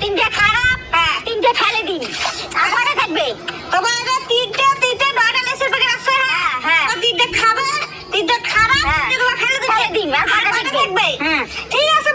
তিনটে খারাপ তিনটে ফেলে দিন আবারও থাকবে তোমার তিনটে তিনটে নয়টা লেসের প্যাকেট আছে হ্যাঁ? হ্যাঁ তিনটে খাবার তিনটে খারাপ ফেলে দিন আর থাকবে। ঠিক আছে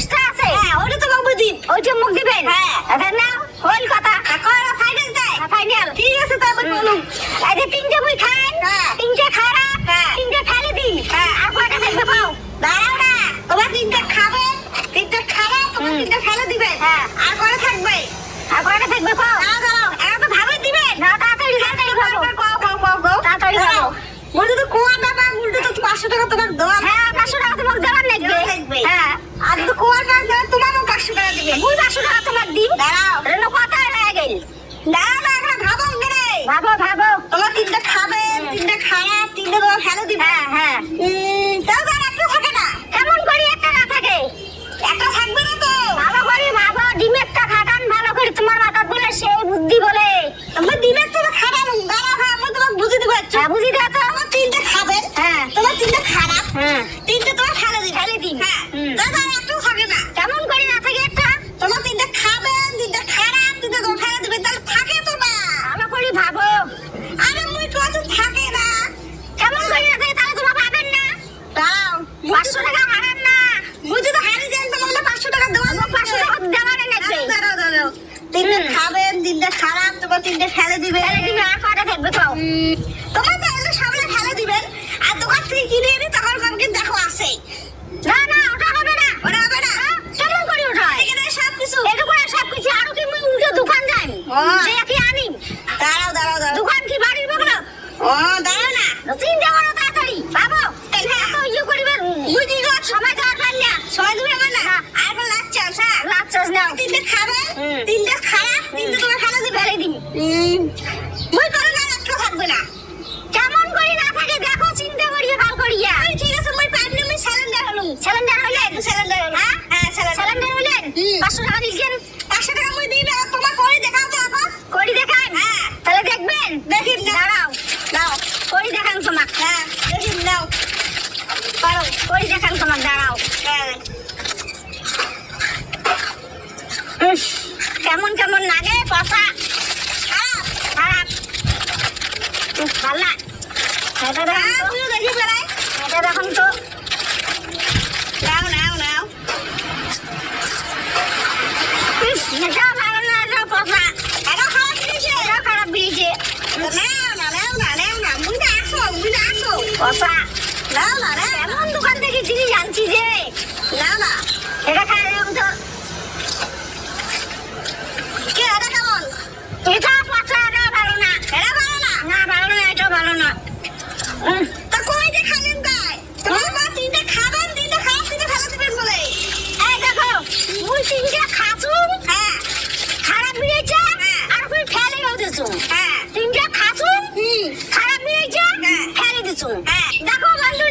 এক্সট্রা আছে। হ্যাঁ ওটা তো বাবু দিন ওইটা মুখ দিবেন? হ্যাঁ। আচ্ছা, নাও হল কথা। এখন ফাইনাল দেয় ফাইনাল ঠিক আছে তারপর বলুন। আচ্ছা তিনটে বই খান হ্যাঁ। তিনটে খারাপ হ্যাঁ। তিনটে ফেলে দিন হ্যাঁ। আর কটা থাকবে পাও? দাঁড়াও না তোমার তিনটে খাবে তিনটে খারাপ তিনটে ফেলে দিবেন। আর কটা থাকবে? আর কটা থাকবে পাও? দাঁড়াও তো ভাবে দিবেন। না তাড়াতাড়ি তাড়াতাড়ি খাব পাও পাও পাও পাও। তাড়াতাড়ি তো কোয়া দাবা উল্টো তো পাঁচশো টাকা তোমার দেওয়া হ্যাঁ পাঁচশো টাকা তোমার দেওয়ার লাগবে। হ্যাঁ। আর তো কোয়া টাকা দেওয়া তোমারও পাঁচশো টাকা দিবে। মুই পাঁচশো টাকা তোমার দিম দাঁড়াও। রেনো কথা হয়ে গেল। দাঁড়াও না এখন ভাবো কেনে ভাবো ভাবো। তোমার তিনটা খাবে তিনটা খারাপ তিনটা তোমার ফেলে দিবে। হ্যাঁ হ্যাঁ উম, তাও তো আর একটা থাকে না কেমন করি একটা না থাকে একটা থাকবে না তো ভালো করে ভাবো ডিমেরটা খাটান ভালো করে তোমার মাথা বলে সেই বুদ্ধি বলে তোমার দিনের তো খারাপ দাঁড়াও হ্যাঁ আমি তোমাকে বুঝে দিবো একটু। হ্যাঁ বুঝি দাও তো তোমার তিনটা খাবেন হ্যাঁ তোমার তিনটা খারাপ হ্যাঁ তিনটা তোমার ফেলে দিবে ফেলে দিন। হ্যাঁ হুম। তাও তো আর একটাও থাকে না কেমন করি না থাকে একটা তোমার তিনটা খাবেন তিনটা খারাপ তিনটা তোমার ফেলে দিবে তাহলে থাকে তো না ভালো করে ভাবো আরে মুই কত থাকে না কেমন করি না থাকে তাহলে তোমার পাবেন না দাও পাঁচশো টাকা হারান না মুই যদি হারিয়ে যাই তাহলে পাঁচশো টাকা দেওয়া আমার পাঁচশো টাকা দেওয়ারে লাগবে দাঁড়াও দাঁড়াও তিনটা হুম। খাবেন তিনটা খারাপ তোমার তিনটা ফেলে দিবে। তাহলে তুমি আর থাকবে কও? তোমার তো এগুলো সামনে ফেলে দিবেন আর দোকান থেকে কিনে এনে তখন আমাকে দেখো আছে। না না ওটা হবে না। ওরা হবে না? হ্যাঁ, কেমন করে ওটা এখানে সব কিছু। এটুকু সব কিছু আরও কি মুই উল্টো দোকান যাই? যে কি আনি। দাঁড়াও দাঁড়াও দাঁড়াও। দোকান কি বাড়ির বগল ও দাঁড়াও না। চিন্তা করো তাড়াতাড়ি বাবু এত ইয়ে করিবে? বুঝি সময় দেওয়ার পার না সময় দিবে না? আর এখন লাগছে আসা লাচ্ছাস নাও। তিনটে খাবে হুম। তিনটে খারাপ তিনটে তোমার ফেলে দিবে মুই করে না একটু থাকবে না। কেমন করি না থাকে দেখো চিন্তা করিয়ে ভালো করিয়া। ঠিক আছে মুই পাইনি আমি সিলিন্ডার হলুম সিলিন্ডার হইলেন সিলিন্ডার হলুম হ্যাঁ? হ্যাঁ সিলিন্ডার সিলিন্ডার পাঁচশো টাকা দিয়েছেন পাঁচশো টাকা মুই দিই না তোমার করে দেখাও তো এখন। করি দেখান হ্যাঁ। তাহলে দেখবেন? দেখি দাঁড়াও। দাও করি দেখান তোমাক হ্যাঁ দেখি নাও। পারো। করি দেখান তোমাক দাঁড়াও। হ্যাঁ। কেমন কেমন লাগে কথা? dán lại. Đấy ta đang không tốt Đấy ta đang không tốt Nào nào nào. Nào sao sao nào sao bọt lạ Đấy đó khó chứ chứ Đấy nó khó là bì chứ Nào nào nào nào nào nào muốn đã sổ muốn đã sổ Bọt lạ Nào nào nào. Em không đủ khăn thế cái gì dán chỉ gì. Nào nào. Thế ta khai চলবে হ্যাঁ, দেখো বন্ধু